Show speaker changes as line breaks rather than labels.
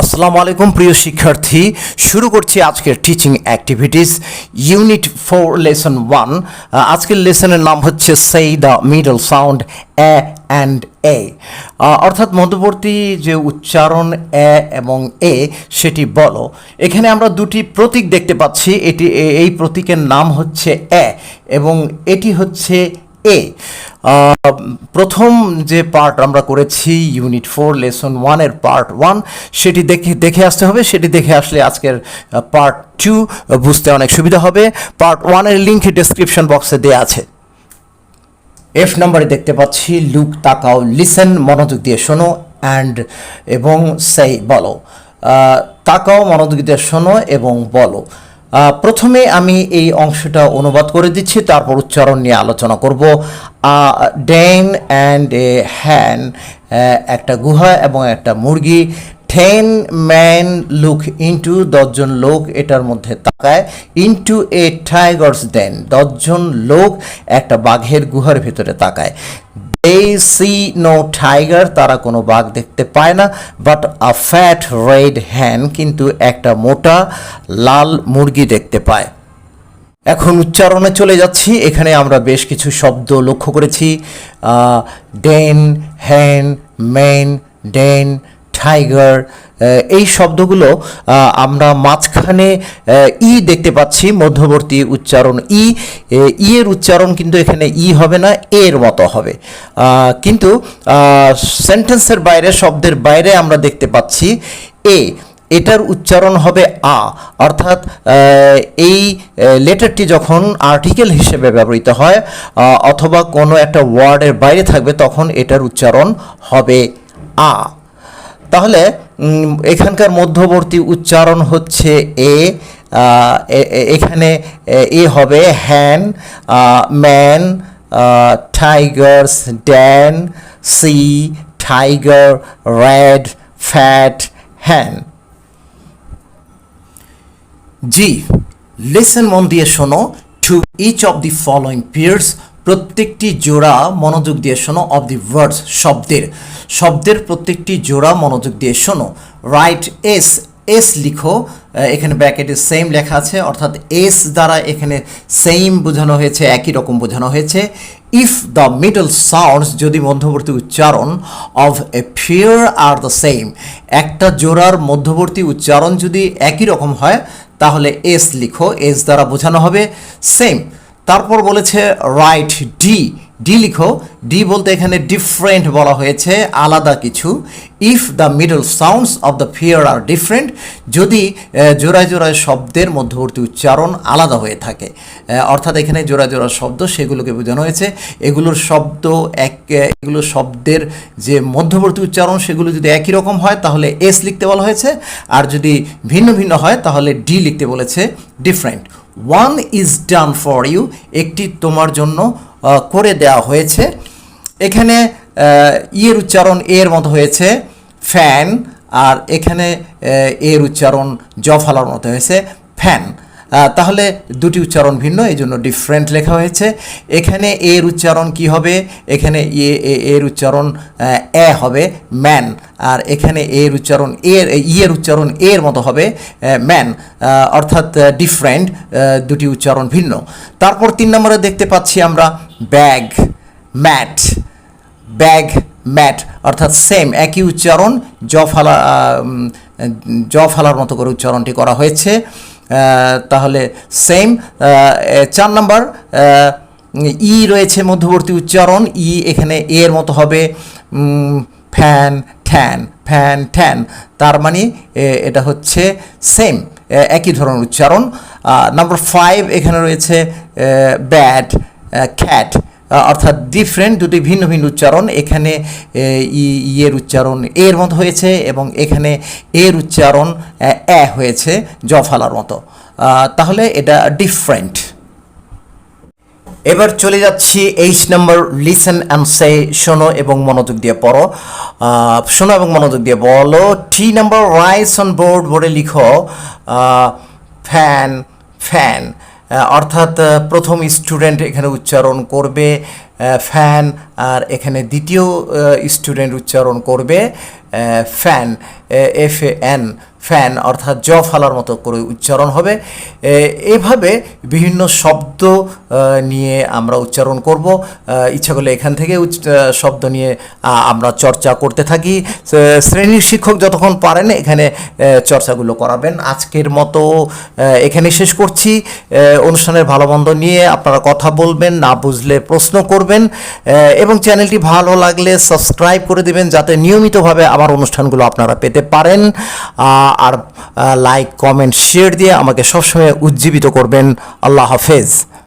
আসসালামু আলাইকুম, প্রিয় শিক্ষার্থী। শুরু করছি আজকের teaching activities unit four lesson one আজকের লেসনের নাম হচ্ছে সেই the middle sound A and A অর্থাৎ মধ্যবর্তী যে উচ্চারণ এ এবং এ সেটি বলো। এখানে আমরা দুটি প্রতীক দেখতে পাচ্ছি। এটি এই প্রতীকের নাম হচ্ছে এ এবং এটি হচ্ছে এ প্রথম যে পার্ট আমরা করেছি ইউনিট ফোর লেসন ওয়ানের পার্ট ওয়ান সেটি দেখে দেখে আসতে হবে। সেটি দেখে আসলে আজকের পার্ট টু বুঝতে অনেক সুবিধা হবে। পার্ট ওয়ানের লিঙ্ক ডিসক্রিপশন বক্সে দেওয়া আছে। এফ নাম্বারে দেখতে পাচ্ছি লুক তাকাও লিসেন মনোযোগ দিয়ে শোনো অ্যান্ড এবং সেই বলো। তাকাও, মনোযোগ দিয়ে শোনো এবং বলো। প্রথমে আমি এই অংশটা অনুবাদ করে দিচ্ছি, তারপর উচ্চারণ নিয়ে আলোচনা করব। ডেন অ্যান্ড এ হ্যান একটা গুহা এবং একটা মুরগি। টেন ম্যান লুক ইন্টু দশজন লোক, এটার মধ্যে তাকায়। ইন্টু এ টাইগার্স দেন দশজন লোক একটা বাঘের গুহার ভিতরে তাকায়। দে সি নো টাইগার তারা কোনো বাঘ দেখতে পায় না বাট আ ফ্যাট রেড হ্যান কিন্তু একটা মোটা লাল মুরগি দেখতে পায়। এখন উচ্চারণে চলে যাচ্ছি, এখানে আমরা বেশ কিছু শব্দ লক্ষ্য করেছি। ডেন হ্যান মেন ডেন টাইগার এই শব্দগুলো আমরা মাঝখানে ই দেখতে পাচ্ছি, মধ্যবর্তী উচ্চারণ ই ই এর উচ্চারণ কিন্তু এখানে ই হবে না, এর মতো হবে। কিন্তু সেন্টেন্সের বাইরে, শব্দের বাইরে আমরা দেখতে পাচ্ছি এ, এটার উচ্চারণ হবে আ, অর্থাৎ এই লেটারটি যখন আর্টিকেল হিসেবে ব্যবহৃত হয় অথবা কোনো একটা ওয়ার্ডের বাইরে থাকবে, তখন এটার উচ্চারণ হবে আ। তাহলে এখানকার মধ্যবর্তী উচ্চারণ হচ্ছে এ এখানে এ- এ হবে han man tigers, Dan, sea, tiger, red, fat, han. G listen মন দিয়ে শোনো। To each of the following pairs প্রত্যেকটি জোড়া মনোযোগ দিয়ে শোনো অফ দি ওয়ার্ডস শব্দের। শব্দের প্রত্যেকটি জোড়া মনোযোগ দিয়ে শোনো। রাইট এস এস লিখো। এখানে ব্র্যাকেটে সেম লেখা আছে, অর্থাৎ এস দ্বারা এখানে সেম বোঝানো হয়েছে, একই রকম বোঝানো হয়েছে। ইফ দ্য মিডল সাউন্ডস যদি মধ্যবর্তী উচ্চারণ of a pair are the same একটা জোড়ার মধ্যবর্তী উচ্চারণ যদি একই রকম হয়, তাহলে এস লিখো এস দ্বারা বোঝানো হবে সেম তারপর বলেছে রাইট ডি ডি লিখো। ডি বলতে এখানে ডিফারেন্ট বলা হয়েছে, আলাদা কিছু। If the middle sounds of the pair are different যদি জোড়ায় জোড়ায় শব্দের মধ্যবর্তী উচ্চারণ আলাদা হয়ে থাকে অর্থাৎ এখানে জোড়া জোড়া শব্দ, সেগুলোকে বোঝানো হয়েছে। এগুলোর শব্দ এক এগুলো শব্দের যে মধ্যবর্তী উচ্চারণ, সেগুলো যদি একই রকম হয়, তাহলে এস লিখতে বলা হয়েছে। আর যদি ভিন্ন ভিন্ন হয়, তাহলে ডি লিখতে বলেছে different one is done for you একটি তোমার জন্য করে দেওয়া হয়েছে। এখানে ইয়ের উচ্চারণ এর মতো হয়েছে, ফ্যান, আর এখানে এর উচ্চারণ জ ফালার মতো হয়েছে, ফ্যান। তাহলে দুটি উচ্চারণ ভিন্ন, এই জন্য ডিফারেন্ট লেখা হয়েছে। এখানে এর উচ্চারণ কি হবে? এখানে এ এ- এর উচ্চারণ এ হবে, ম্যান। আর এখানে এর উচ্চারণ এর ইয়ের উচ্চারণ এর মতো হবে ম্যান। অর্থাৎ ডিফারেন্ট দুটি উচ্চারণ ভিন্ন। তারপর তিন নম্বরে দেখতে পাচ্ছি আমরা ব্যাগ ম্যাট ব্যাগ ম্যাট, অর্থাৎ সেম একই উচ্চারণ, জ ফালা জ ফালার মতো করে উচ্চারণটি করা হয়েছে। তাহলে সেম চার নাম্বার ই রয়েছে মধ্যবর্তী উচ্চারণ, ই এখানে এর মতো হবে ফ্যান, ঠ্যান ফ্যান, ঠ্যান, তার মানে এটা হচ্ছে সেম একই ধরনের উচ্চারণ। নাম্বার ফাইভ এখানে রয়েছে ব্যাট খ্যাট অর্থাৎ ডিফারেন্ট দুটি ভিন্ন ভিন্ন উচ্চারণ। এখানে ই, ইয়ের উচ্চারণ এর মতো হয়েছে এবং এখানে এর উচ্চারণ এ হয়েছে, জফালার মতো। তাহলে এটা ডিফারেন্ট এবার চলে যাচ্ছি H number listen and say শোনো এবং মনোযোগ দিয়ে পড়ো। শোনো এবং মনোযোগ দিয়ে বলো। T number rice on board বোর্ডে লিখো ফ্যান ফ্যান অর্থাৎ প্রথম স্টুডেন্ট এখানে উচ্চারণ করবে ফ্যান আর এখানে দ্বিতীয় স্টুডেন্ট উচ্চারণ করবে fan F A N fan, অর্থাৎ জ ফালার মতো করে উচ্চারণ হবে। এভাবে বিভিন্ন শব্দ নিয়ে আমরা উচ্চারণ করব। ইচ্ছা করলে এখান থেকে শব্দ নিয়ে আমরা চর্চা করতে থাকি। শ্রেণির শিক্ষক যতক্ষণ পারেন এখানে চর্চাগুলো করাবেন। আজকের মতো এখানে শেষ করছি। অনুষ্ঠানের ভালো মন্দ নিয়ে আপনারা কথা বলবেন, না বুঝলে প্রশ্ন করবেন। এবং চ্যানেলটি ভালো লাগলে সাবস্ক্রাইব করে দেবেন, যাতে নিয়মিতভাবে আমার অনুষ্ঠানগুলো আপনারা পেতে পারেন। আর লাইক কমেন্ট শেয়ার দিয়ে আমাকে সবসময় উজ্জীবিত করবেন। আল্লাহ হাফেজ।